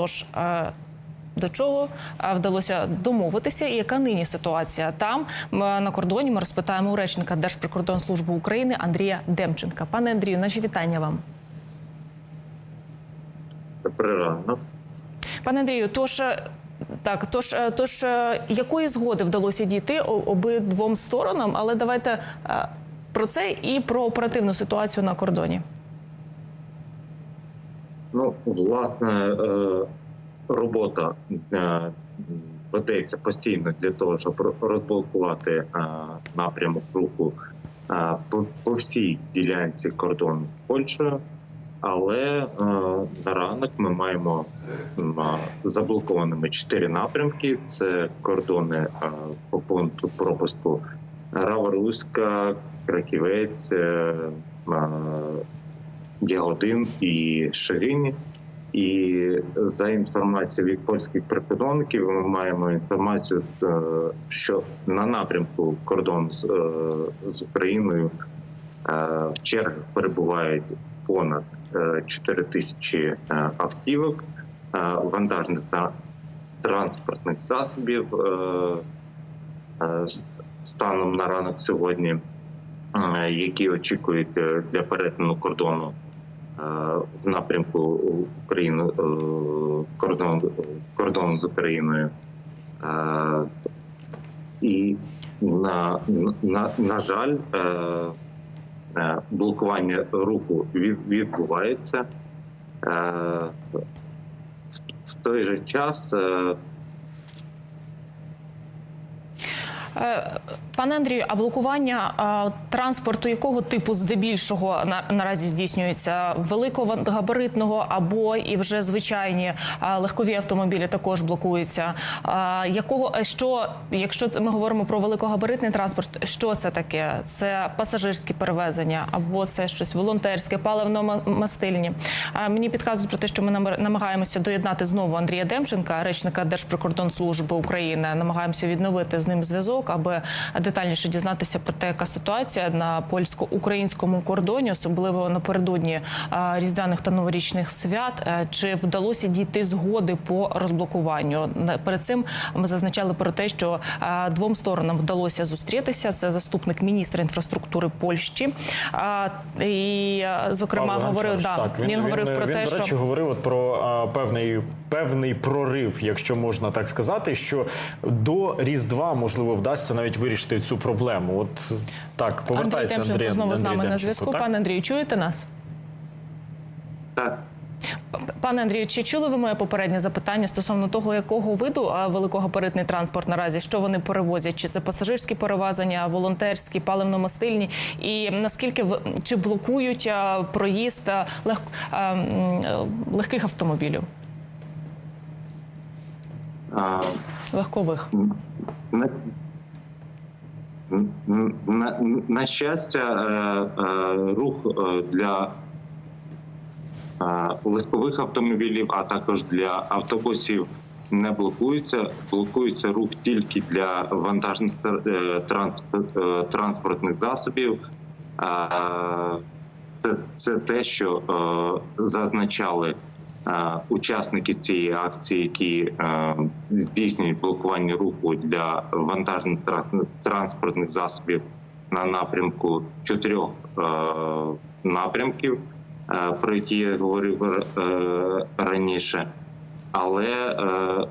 Тож до чого вдалося домовитися, і яка нині ситуація там на кордоні? Ми розпитаємо у речника Держприкордонслужби України Андрія Демченка. Пане Андрію, наші вітання вам. Добрий. Пане Андрію, тож е, так, тож, е, тож е, якої згоди вдалося дійти обидвом сторонам? Але давайте про це і про оперативну ситуацію на кордоні. Ну, власне, е, робота е, ведеться постійно для того, щоб розблокувати е, напрямок руху по, всій ділянці кордону з Польщею. Але на ранок ми маємо заблокованими чотири напрямки: це кордони по пункту пропуску Раворуська, Краківець, е, е, і Шегині. І за інформацією від польських прикордонників, ми маємо інформацію, е, що на напрямку кордону з, е, з Україною е, в чергах перебувають понад 4 тисячі автівок, вантажних та транспортних засобів. Станом на ранок сьогодні, які очікують для перетину кордону в напрямку України е, кордон, кордону з Україною. Е, І на, на, на жаль, е, е, блокування руху відбувається. Е, в той же час е, Е, Пане Андрію, а блокування е, транспорту якого типу здебільшого на, наразі здійснюється? Великогабаритного або і вже звичайні е, легкові автомобілі також блокуються. Е, Якого е, що, якщо ми говоримо про великогабаритний транспорт, що це таке? Це пасажирські перевезення або це щось волонтерське, паливно-мастильні. Е, Мені підказують про те, що ми намагаємося доєднати знову Андрія Демченка, речника Держприкордонслужби України. Намагаємося відновити з ним зв'язок, аби детальніше дізнатися про те, яка ситуація на польсько-українському кордоні, особливо напередодні е, різдвяних та новорічних свят. Е, Чи вдалося дійти згоди по розблокуванню? Перед цим ми зазначали про те, що е, двом сторонам вдалося зустрітися. Це заступник міністра інфраструктури Польщі. І, зокрема, Павло говорив Гончарович, да, так, він, говорив про він, те, до речі, що говорив от про певний певний прорив, якщо можна так сказати, що до Різдва можливо вдасться навіть вирішити цю проблему. От так Андрій повертається Демченко Андрій, знову з Андрій нами на зв'язку. Пане Андрію, чуєте нас? так. Пане Андрію, чи чули ви моє попереднє запитання стосовно того, якого виду великогабаритний транспорт наразі, що вони перевозять? Чи це пасажирські перевезення, волонтерські, паливно-мастильні? І наскільки в- чи блокують проїзд лег, легких автомобілів, легкових? На, на, на щастя, е, е, рух е, для легкових автомобілів, а також для автобусів не блокується. Блокується рух тільки для вантажних транспорт, транспортних засобів. Це, те, що зазначали учасники цієї акції, які здійснюють блокування руху для вантажних транспортних засобів на напрямку чотирьох напрямків, про які я говорив е, раніше. Але е,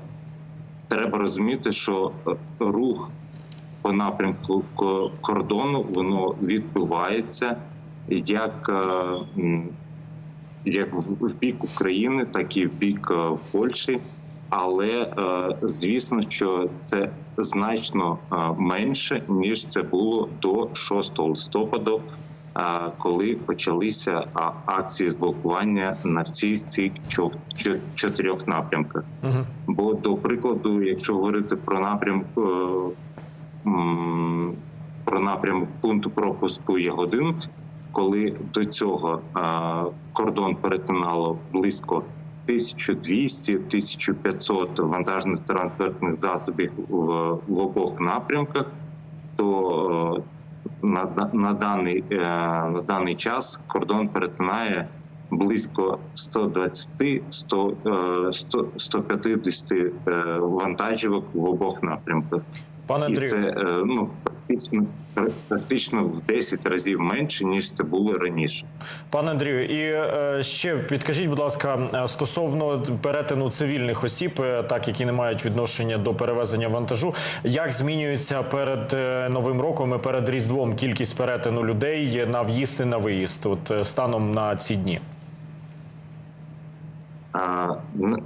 треба розуміти, що рух по напрямку кордону воно відбувається як, е, як в бік України, так і в бік е, Польщі. Але е, звісно, що це значно е, менше ніж це було до 6 листопада, коли почалися акції з блокування на всіх цих чо- чо- чотирьох напрямках. Мгм. Бо до прикладу, якщо говорити про напрямок про напрямок пункту пропуску Ягодин, коли до цього кордон перетинало близько 1200-1500 вантажних транспортних засобів в, в обох напрямках, то е, на, на, даний, е, на даний час кордон перетинає близько 120 100, е, 100, 150 е, вантажівок в обох напрямках. Пане І Андрію, це е, ну практично практично в 10 разів менше ніж це було раніше. Пане Андрію, і е, ще підкажіть, будь ласка, е, стосовно перетину цивільних осіб, так які не мають відношення до перевезення вантажу, як змінюється перед новим роком і перед різдвом кількість перетину людей на в'їзд і на виїзд, от станом на ці дні?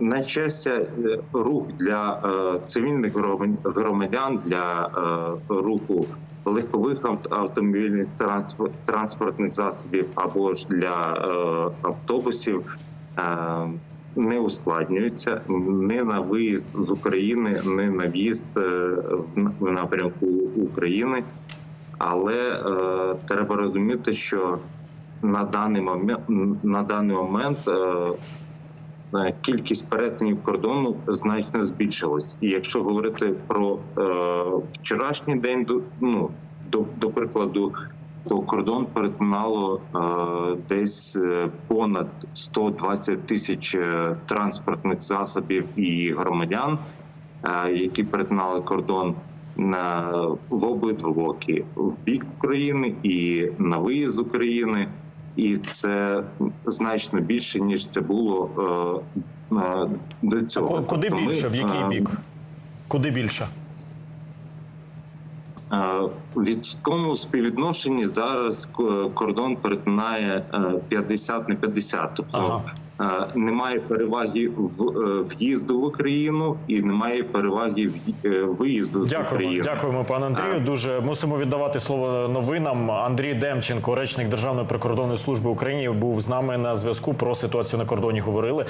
На- щастя, е, рух для е, цивільних громадян- для е, руху легкових ав- автомобільних транспортних засобів або ж для автобусів не ускладнюється не на виїзд з України, не на в'їзд в напрямку України. Але треба розуміти, що на даний момент на даний момент кількість перетинів кордону значно збільшилась. І якщо говорити про е, вчорашній день, до- ну до, до прикладу, то кордон перетинало е, десь е, понад 120 тисяч е, транспортних засобів і громадян, е, які перетинали кордон. На в обидва боки в бік України і на виїзд України, і це значно більше ніж це було е, е, до цього. А Куди Тобто ми, більше? В який е, бік? Куди більше? Е, В відсотковому співвідношенні зараз кордон перетинає е, 50 на 50. Тобто е, немає переваги в е, в'їзду в Україну і немає переваги в е, виїзду з України. дякуємо, пане Андрію. Дуже мусимо віддавати слово новинам. Андрій Демченко, речник Державної прикордонної служби України, був з нами на зв'язку. Про ситуацію на кордоні говорили.